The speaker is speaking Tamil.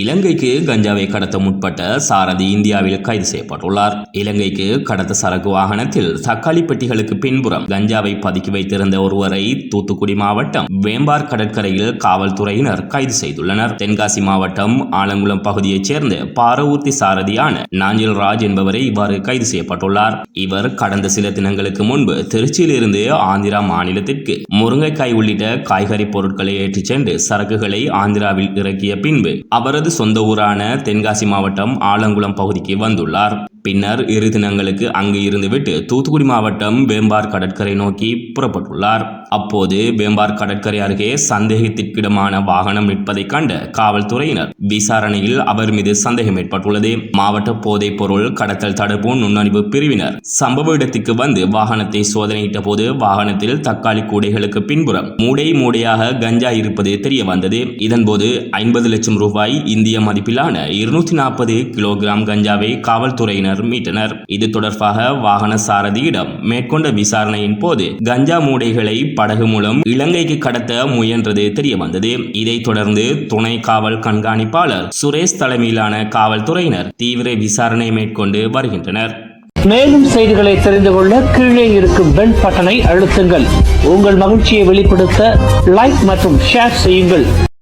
இலங்கைக்கு கஞ்சாவை கடத்த முற்பட்ட சாரதி இந்தியாவில் கைது செய்யப்பட்டுள்ளார். இலங்கைக்கு கடத்த சரக்கு வாகனத்தில் தக்காளி பெட்டிகளுக்கு பின்புறம் கஞ்சாவை பதுக்கி வைத்திருந்த ஒருவரை தூத்துக்குடி மாவட்டம் வேம்பார் கடற்கரையில் காவல்துறையினர் கைது செய்துள்ளனர். தென்காசி மாவட்டம் ஆலங்குளம் பகுதியைச் சேர்ந்த பாரவூர்த்தி சாரதியான நாஞ்சில் ராஜ் என்பவரை இவ்வாறு கைது செய்யப்பட்டுள்ளார். இவர் கடந்த சில தினங்களுக்கு முன்பு திருச்சியிலிருந்து ஆந்திரா மாநிலத்திற்கு முருங்கைக்காய் உள்ளிட்ட காய்கறி பொருட்களை ஏற்றிச் சென்று சரக்குகளை ஆந்திராவில் இறக்கிய பின்பு அவரது சொந்த ஊரான தென்காசி மாவட்டம் ஆலங்குளம் பகுதிக்கு வந்துள்ளார். பின்னர் இரு தினங்களுக்கு அங்கு இருந்துவிட்டு தூத்துக்குடி மாவட்டம் வேம்பார் கடற்கரை நோக்கி புறப்பட்டுள்ளார். அப்போது வேம்பார் கடற்கரை அருகே சந்தேகத்திற்கிடமான வாகனம் நிற்பதைக் கண்ட காவல்துறையினர் விசாரணையில் அவர் மீது சந்தேகம் ஏற்பட்டுள்ளது. மாவட்ட போதைப் பொருள் கடத்தல் தடுப்பு நுண்ணறிவு பிரிவினர் சம்பவ இடத்துக்கு வந்து வாகனத்தை சோதனையிட்ட போது வாகனத்தில் தக்காளி கூடைகளுக்கு பின்புறம் மூடை மூடையாக கஞ்சா இருப்பது தெரிய வந்தது. இதன்போது ஐம்பது லட்சம் ரூபாய் இந்திய மதிப்பிலான இருநூத்தி நாற்பது கிலோகிராம் கஞ்சாவை காவல்துறையினர் மீட்டனர். இது தொடர்பாக வாகன சாரதியிடம் மேற்கொண்ட விசாரணையின் போது கஞ்சா மூடைகளை படகு மூலம் இலங்கைக்கு கடத்த முயன்றது தெரியவந்தது. இதைத் தொடர்ந்து துணை காவல் கண்காணிப்பாளர் சுரேஷ் தலைமையிலான காவல்துறையினர் தீவிர விசாரணை மேற்கொண்டு வருகின்றனர். மேலும் செய்திகளை தெரிந்து கொள்ள கீழே இருக்கும் பெல் பட்டனை அழுத்துங்கள். உங்கள் மகிழ்ச்சியை வெளிப்படுத்த லைக் மற்றும் ஷேர் செய்யுங்கள்.